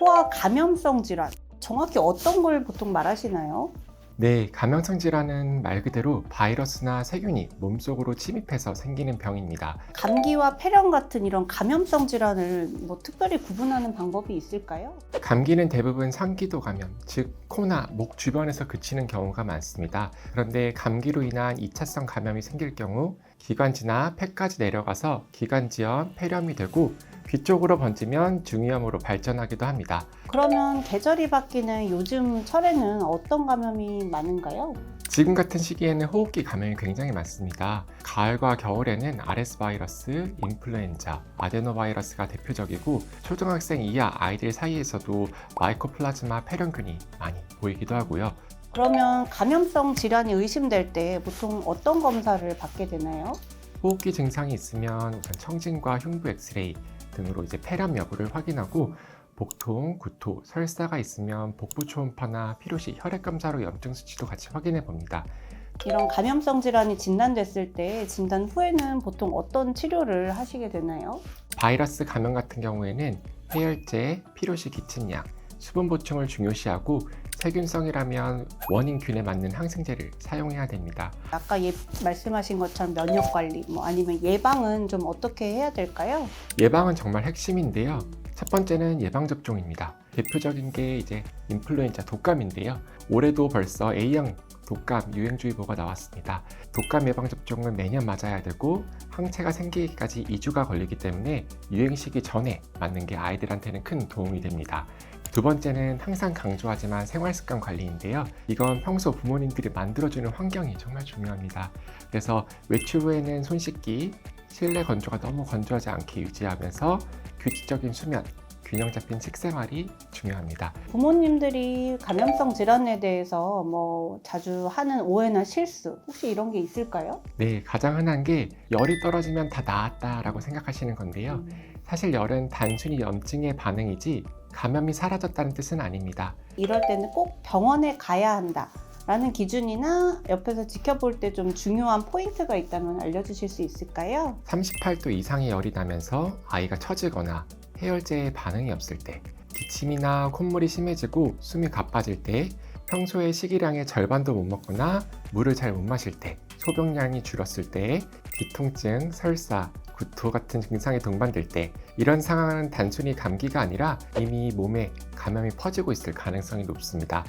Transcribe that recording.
소아 감염성 질환. 정확히 어떤 걸 보통 말하시나요? 네, 감염성 질환은 말 그대로 바이러스나 세균이 몸속으로 침입해서 생기는 병입니다. 감기와 폐렴 같은 이런 감염성 질환을 뭐 특별히 구분하는 방법이 있을까요? 감기는 대부분 상기도 감염, 즉 코나 목 주변에서 그치는 경우가 많습니다. 그런데 감기로 인한 2차성 감염이 생길 경우 기관지나 폐까지 내려가서 기관지염, 폐렴이 되고 귀 쪽으로 번지면 중이염으로 발전하기도 합니다. 그러면 계절이 바뀌는 요즘 철에는 어떤 감염이 많은가요? 지금 같은 시기에는 호흡기 감염이 굉장히 많습니다. 가을과 겨울에는 RS 바이러스, 인플루엔자, 아데노 바이러스가 대표적이고 초등학생 이하 아이들 사이에서도 마이코플라즈마 폐렴균이 많이 보이기도 하고요. 그러면 감염성 질환이 의심될 때 보통 어떤 검사를 받게 되나요? 호흡기 증상이 있으면 우선 청진과 흉부 엑스레이 등으로 이제 폐렴 여부를 확인하고 복통, 구토, 설사가 있으면 복부 초음파나 필요시 혈액 검사로 염증 수치도 같이 확인해 봅니다. 이런 감염성 질환이 진단됐을 때 진단 후에는 보통 어떤 치료를 하시게 되나요? 바이러스 감염 같은 경우에는 해열제, 피로시 기침약, 수분 보충을 중요시하고 세균성이라면 원인균에 맞는 항생제를 사용해야 됩니다. 아까 예, 말씀하신 것처럼 면역 관리, 뭐 아니면 예방은 좀 어떻게 해야 될까요? 예방은 정말 핵심인데요. 첫 번째는 예방접종입니다. 대표적인 게 이제 인플루엔자 독감인데요. 올해도 벌써 A형 독감 유행주의보가 나왔습니다. 독감 예방접종은 매년 맞아야 되고 항체가 생기기까지 2주가 걸리기 때문에 유행 시기 전에 맞는 게 아이들한테는 큰 도움이 됩니다. 두 번째는 항상 강조하지만 생활습관 관리인데요. 이건 평소 부모님들이 만들어주는 환경이 정말 중요합니다. 그래서 외출 후에는 손 씻기, 실내 건조가 너무 건조하지 않게 유지하면서 규칙적인 수면, 균형 잡힌 식생활이 중요합니다. 부모님들이 감염성 질환에 대해서 뭐 자주 하는 오해나 실수 혹시 이런 게 있을까요? 네, 가장 흔한 게 열이 떨어지면 다 나았다라고 생각하시는 건데요. 사실 열은 단순히 염증의 반응이지 감염이 사라졌다는 뜻은 아닙니다. 이럴 때는 꼭 병원에 가야 한다. 라는 기준이나 옆에서 지켜볼 때 좀 중요한 포인트가 있다면 알려주실 수 있을까요? 38도 이상의 열이 나면서 아이가 처지거나 해열제에 반응이 없을 때, 기침이나 콧물이 심해지고 숨이 가빠질 때, 평소에 식이량의 절반도 못 먹거나 물을 잘 못 마실 때, 소변량이 줄었을 때, 뒤통증, 설사, 구토 같은 증상이 동반될 때, 이런 상황은 단순히 감기가 아니라 이미 몸에 감염이 퍼지고 있을 가능성이 높습니다.